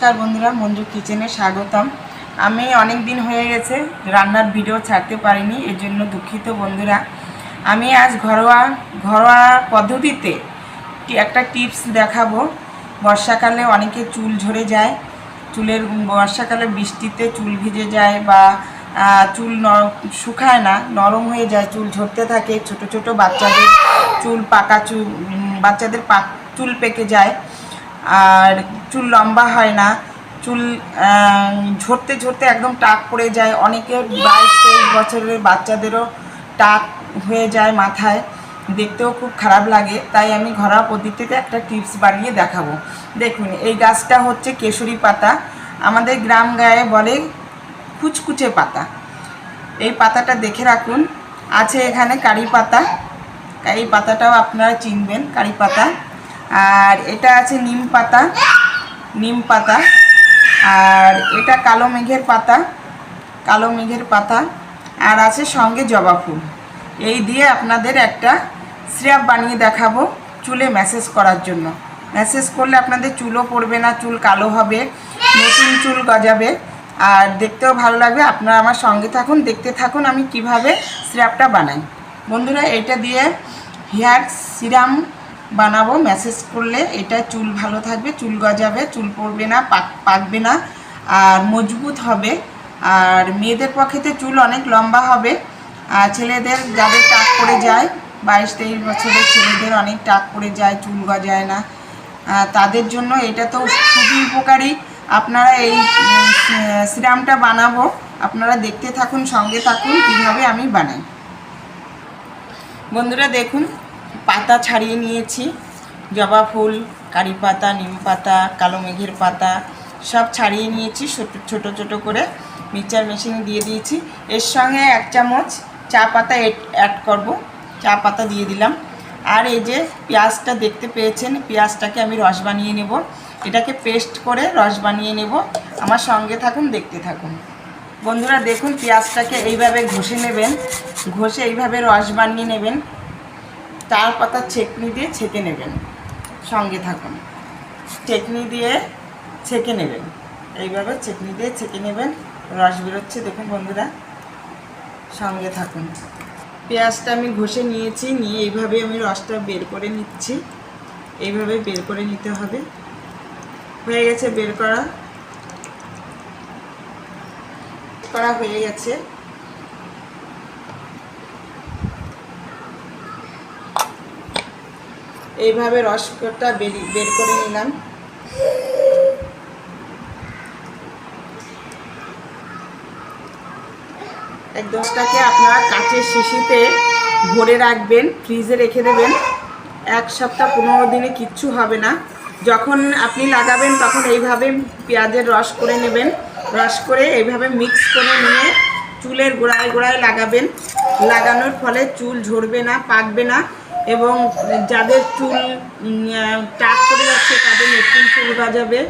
নমস্কার বন্ধুরা, মঞ্জু কিচেনে স্বাগতম। আমি অনেক দিন হয়ে গেছে রান্নার ভিডিও ছাড়তে পারিনি এর জন্য দুঃখিত বন্ধুরা। আমি আজ ঘরোয়া ঘরোয়া পদ্ধতিতে একটা টিপস দেখাবো। বর্ষাকালে অনেকে চুল ঝরে যায়, চুলের বর্ষাকালে বৃষ্টিতে চুল ভিজে যায় বা চুল শুকায় না, নরম হয়ে যায়, চুল ঝরতে থাকে, ছোট ছোট বাচ্চাদের চুল পাকা চুল বাচ্চাদের চুল পেকে যায়। আর চুল লম্বা হয় না। চুল ঝরতে ঝরতে একদম টাক পড়ে যায়। অনেকের বাইশ তেইশ বছরের বাচ্চাদেরও টাক হয়ে যায় মাথায়। দেখতেও খুব খারাপ লাগে। তাই আমি ঘরোয়া পদ্ধতিতে একটা টিপস বানিয়ে দেখাবো। দেখুন, এই গাছটা হচ্ছে কেশরী পাতা। আমাদের গ্রাম গায়ে বলে কুচকুচে পাতা। এই পাতাটা দেখে রাখুন। আছে এখানে কারি পাতা। এই পাতাটাও আপনারা চিনবেন, কারি পাতা। আর এটা আছে নিম পাতা। নিম পাতা, আর এটা কালো মেঘের পাতা, কালো মেঘের পাতা, আর আছে সঙ্গে জবা ফুল। এই দিয়ে আপনাদের একটা সিরাপ বানিয়ে দেখাবো চুলে ম্যাসেজ করার জন্য। ম্যাসেজ করলে আপনাদের চুলও পড়বে না, চুল কালো হবে, নতুন চুল গজাবে। আর দেখতেও ভালো লাগবে, আপনারা আমার সঙ্গে থাকুন, দেখতে থাকুন আমি কীভাবে সিরাপটা বানাই। বন্ধুরা, এটা দিয়ে হেয়ার সিরাম বানাবো, ম্যাসেজ করলে এটা চুল ভালো থাকবে, চুল গজাবে, চুল পড়বে না, পাক, পাকবে না, আর মজবুত হবে। আর মেয়েদের পক্ষেতে চুল অনেক লম্বা হবে। আর ছেলেদের যাদের টাক পড়ে যায়, বাইশ তেইশ বছরের ছেলেদের অনেক টাক পড়ে যায়, চুল গজায় না। তাদের জন্য এটা তো খুবই উপকারী। আপনারা এই সিরামটা বানাবো। আপনারা দেখতে থাকুন, সঙ্গে থাকুন, কীভাবে আমি বানাই। বন্ধুরা, দেখুন পাতা ছাড়িয়ে নিয়েছি। জবা ফুল, কারি পাতা, নিম পাতা, কালো মেঘের পাতা সব ছাড়িয়ে নিয়েছি। ছোট ছোট করে মিক্সচার মেশিনে দিয়ে দিয়েছি। এর সঙ্গে এক চামচ চা পাতা অ্যাড করব। চা পাতা দিয়ে দিলাম। আর এই যে পেঁয়াজটা দেখতে পেয়েছেন, পেঁয়াজটাকে আমি রস বানিয়ে নেব। এটাকে পেস্ট করে রস বানিয়ে নেব। আমার সঙ্গে থাকুন, দেখতে থাকুন। বন্ধুরা, দেখুন পেঁয়াজটাকে এইভাবে ঘষে নেবেন। ঘষে এইভাবে রস বানিয়ে নেবেন। চার পাতা ছেকনি দিয়ে ছেঁকে নেবেন। সঙ্গে থাকুন। ছেকনি দিয়ে ছেঁকে নেবেন। এইভাবে ছেকনি দিয়ে ছেঁকে নেবেন। রস বেরোচ্ছে, দেখুন বন্ধুরা। সঙ্গে থাকুন। পেঁয়াজটা আমি ঘষে নিয়েছি, নিয়ে এইভাবে আমি রসটা বের করে নিচ্ছি। এইভাবে বের করে নিতে হবে। হয়ে গেছে বের করা। করা হয়ে গেছে। এইভাবে রসটা বেরি করে নিলাম। এক দশটাকে আপনারা কাচের শিশিতে ভরে রাখবেন, ফ্রিজে রেখে দেবেন। এক সপ্তাহ পনেরো দিনে কিচ্ছু হবে না। যখন আপনি লাগাবেন, তখন এইভাবে পেঁয়াজের রস করে নেবেন। রস করে এইভাবে মিক্স করে নিয়ে চুলের গোড়ায় গোড়ায় লাগাবেন। লাগানোর ফলে চুল ঝরবে না, পাকবে না। এবং যাদের চুল টাক করে যাচ্ছে তাদের নতুন চুল গজাবে